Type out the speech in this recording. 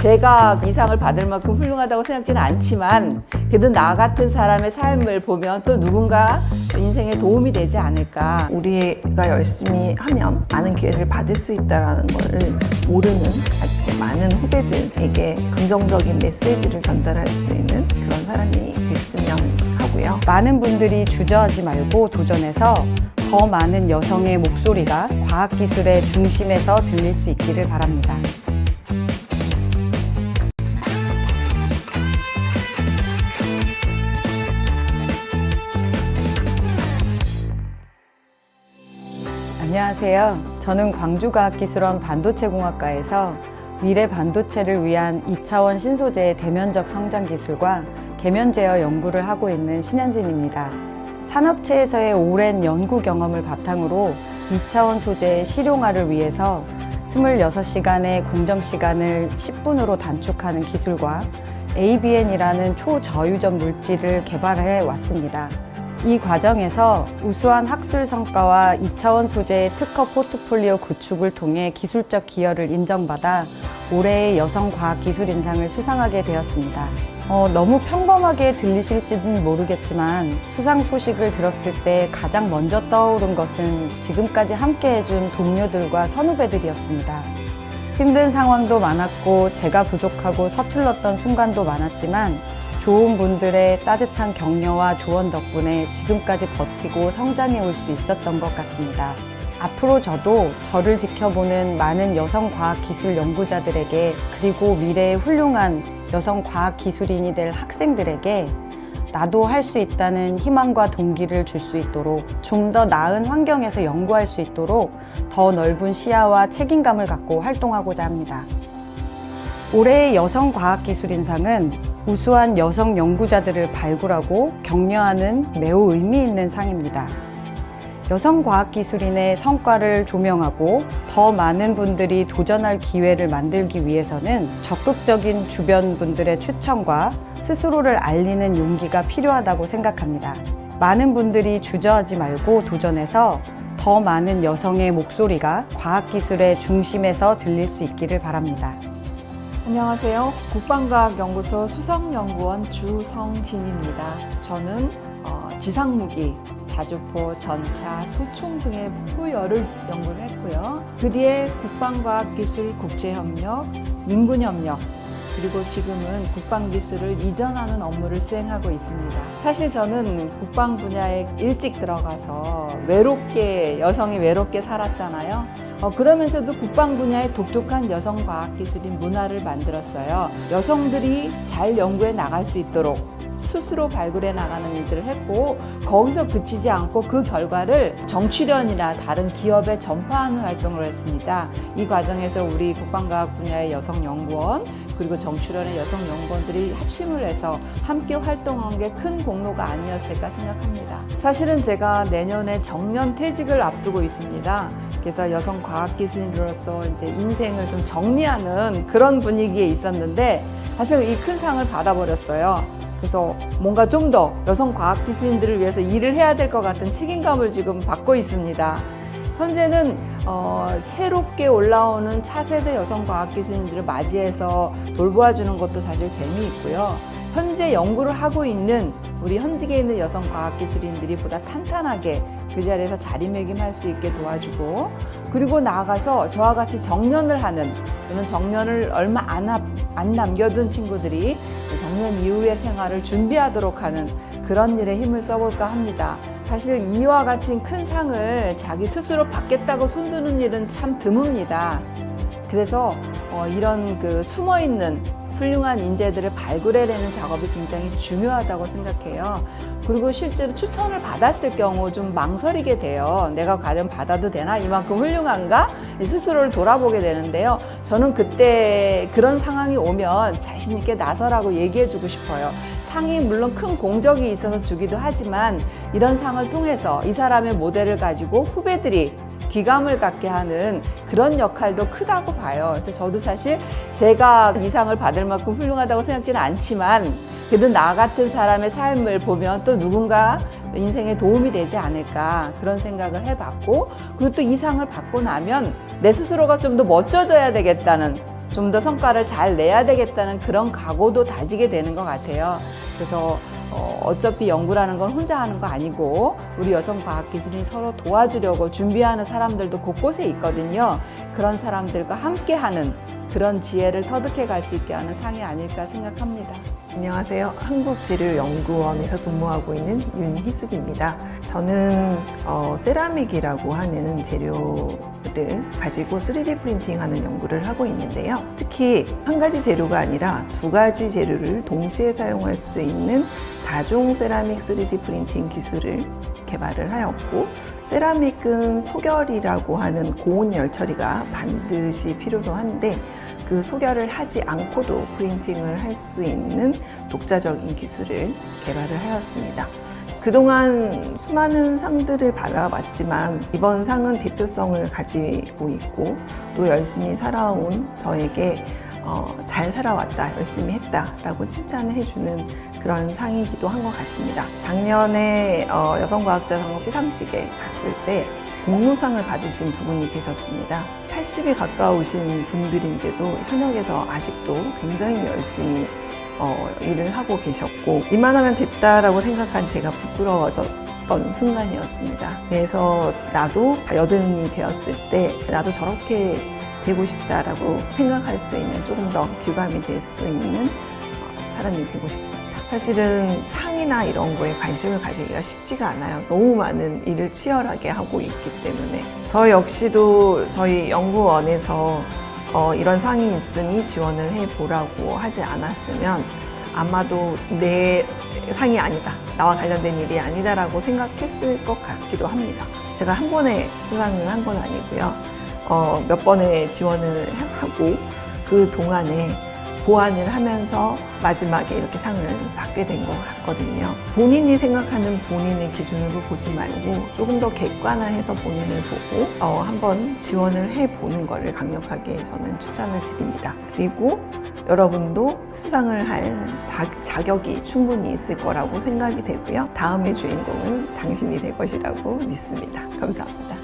제가 이 상을 받을 만큼 훌륭하다고 생각지는 않지만 그래도 나 같은 사람의 삶을 보면 또 누군가 인생에 도움이 되지 않을까. 우리가 열심히 하면 많은 기회를 받을 수 있다는 것을 모르는 아직 많은 후배들에게 긍정적인 메시지를 전달할 수 있는 그런 사람이 됐으면 하고요. 많은 분들이 주저하지 말고 도전해서 더 많은 여성의 목소리가 과학기술의 중심에서 들릴 수 있기를 바랍니다. 안녕하세요. 저는 광주과학기술원 반도체공학과에서 미래 반도체를 위한 2차원 신소재의 대면적 성장 기술과 계면 제어 연구를 하고 있는 신현진입니다. 산업체에서의 오랜 연구 경험을 바탕으로 2차원 소재의 실용화를 위해서 26시간의 공정 시간을 10분으로 단축하는 기술과 ABN이라는 초저유전 물질을 개발해 왔습니다. 이 과정에서 우수한 학술 성과와 2차원 소재의 특허 포트폴리오 구축을 통해 기술적 기여를 인정받아 올해의 여성 과학 기술 인상을 수상하게 되었습니다. 어, 너무 평범하게 들리실지는 모르겠지만 수상 소식을 들었을 때 가장 먼저 떠오른 것은 지금까지 함께 해준 동료들과 선후배들이었습니다. 힘든 상황도 많았고 제가 부족하고 서툴렀던 순간도 많았지만 좋은 분들의 따뜻한 격려와 조언 덕분에 지금까지 버티고 성장해 올 수 있었던 것 같습니다. 앞으로 저도 저를 지켜보는 많은 여성 과학 기술 연구자들에게 그리고 미래의 훌륭한 여성 과학 기술인이 될 학생들에게 나도 할 수 있다는 희망과 동기를 줄 수 있도록 좀 더 나은 환경에서 연구할 수 있도록 더 넓은 시야와 책임감을 갖고 활동하고자 합니다. 올해의 여성 과학기술인상은 우수한 여성 연구자들을 발굴하고 격려하는 매우 의미 있는 상입니다. 여성 과학기술인의 성과를 조명하고 더 많은 분들이 도전할 기회를 만들기 위해서는 적극적인 주변 분들의 추천과 스스로를 알리는 용기가 필요하다고 생각합니다. 많은 분들이 주저하지 말고 도전해서 더 많은 여성의 목소리가 과학기술의 중심에서 들릴 수 있기를 바랍니다. 안녕하세요. 국방과학연구소 수석연구원 주성진입니다. 저는 어, 지상무기, 자주포, 전차, 소총 등의 포열을 연구를 했고요. 그 뒤에 국방과학기술 국제협력, 민군협력, 그리고 지금은 국방 기술을 이전하는 업무를 수행하고 있습니다. 사실 저는 국방 분야에 일찍 들어가서 외롭게, 여성이 외롭게 살았잖아요. 어, 그러면서도 국방 분야의 독특한 여성 과학 기술인 문화를 만들었어요. 여성들이 잘 연구해 나갈 수 있도록 스스로 발굴해 나가는 일들을 했고 거기서 그치지 않고 그 결과를 정치련이나 다른 기업에 전파하는 활동을 했습니다. 이 과정에서 우리 국방과학 분야의 여성 연구원 그리고 정치련의 여성 연구원들이 합심을 해서 함께 활동한 게 큰 공로가 아니었을까 생각합니다. 사실은 제가 내년에 정년 퇴직을 앞두고 있습니다. 그래서 여성 과학 기술인으로서 이제 인생을 좀 정리하는 그런 분위기에 있었는데 사실 이 큰 상을 받아버렸어요. 그래서 뭔가 좀 더 여성 과학 기술인들을 위해서 일을 해야 될 것 같은 책임감을 지금 받고 있습니다. 현재는 어, 새롭게 올라오는 차세대 여성 과학 기술인들을 맞이해서 돌보아주는 것도 사실 재미있고요. 현재 연구를 하고 있는 우리 현직에 있는 여성 과학기술인들이 보다 탄탄하게 그 자리에서 자리매김할 수 있게 도와주고 그리고 나아가서 저와 같이 정년을 하는 또는 정년을 얼마 안, 앞, 안 남겨둔 친구들이 정년 이후의 생활을 준비하도록 하는 그런 일에 힘을 써볼까 합니다. 사실 이와 같은 큰 상을 자기 스스로 받겠다고 손드는 일은 참 드뭅니다. 그래서 어, 이런 그 숨어 있는 훌륭한 인재들을 발굴해내는 작업이 굉장히 중요하다고 생각해요. 그리고 실제로 추천을 받았을 경우 좀 망설이게 돼요. 내가 과연 받아도 되나? 이만큼 훌륭한가? 스스로를 돌아보게 되는데요. 저는 그때 그런 상황이 오면 자신있게 나서라고 얘기해주고 싶어요. 상이 물론 큰 공적이 있어서 주기도 하지만 이런 상을 통해서 이 사람의 모델을 가지고 후배들이 기감을 갖게 하는 그런 역할도 크다고 봐요. 그래서 저도 사실 제가 이 상을 받을 만큼 훌륭하다고 생각지는 않지만 그래도 나 같은 사람의 삶을 보면 또 누군가 인생에 도움이 되지 않을까 그런 생각을 해봤고 그리고 또 이 상을 받고 나면 내 스스로가 좀 더 멋져져야 되겠다는 좀 더 성과를 잘 내야 되겠다는 그런 각오도 다지게 되는 것 같아요. 그래서 어, 어차피 연구라는 건 혼자 하는 거 아니고 우리 여성 과학 기술인이 서로 도와주려고 준비하는 사람들도 곳곳에 있거든요. 그런 사람들과 함께 하는 그런 지혜를 터득해 갈 수 있게 하는 상이 아닐까 생각합니다. 안녕하세요. 한국재료연구원에서 근무하고 있는 윤희숙입니다. 저는 어, 세라믹이라고 하는 재료를 가지고 3D 프린팅하는 연구를 하고 있는데요. 특히 한 가지 재료가 아니라 두 가지 재료를 동시에 사용할 수 있는 다종 세라믹 3D 프린팅 기술을 개발을 하였고 세라믹은 소결이라고 하는 고온 열 처리가 반드시 필요로 한데 그 소결을 하지 않고도 프린팅을 할 수 있는 독자적인 기술을 개발을 하였습니다. 그동안 수많은 상들을 받아왔지만 이번 상은 대표성을 가지고 있고 또 열심히 살아온 저에게 어, 잘 살아왔다, 열심히 했다라고 칭찬을 해주는 그런 상이기도 한 것 같습니다. 작년에 어, 여성과학자상 시상식에 갔을 때 공로상을 받으신 두 분이 계셨습니다. 80에 가까우신 분들인데도 현역에서 아직도 굉장히 열심히 어, 일을 하고 계셨고 이만하면 됐다라고 생각한 제가 부끄러워졌던 순간이었습니다. 그래서 나도 여든이 되었을 때 나도 저렇게 되고 싶다라고 생각할 수 있는 조금 더 규감이 될 수 있는 어, 사람이 되고 싶습니다. 사실은 상이나 이런 거에 관심을 가지기가 쉽지가 않아요. 너무 많은 일을 치열하게 하고 있기 때문에. 저 역시도 저희 연구원에서 어, 이런 상이 있으니 지원을 해보라고 하지 않았으면 아마도 내 상이 아니다. 나와 관련된 일이 아니다라고 생각했을 것 같기도 합니다. 제가 한 번에 수상을 한건 아니고요. 어, 몇 번의 지원을 하고 그 동안에 보완을 하면서 마지막에 이렇게 상을 받게 된 것 같거든요. 본인이 생각하는 본인의 기준으로 보지 말고 조금 더 객관화해서 본인을 보고 어, 한번 지원을 해보는 것을 강력하게 저는 추천을 드립니다. 그리고 여러분도 수상을 할 자, 자격이 충분히 있을 거라고 생각이 되고요. 다음의 주인공은 당신이 될 것이라고 믿습니다. 감사합니다.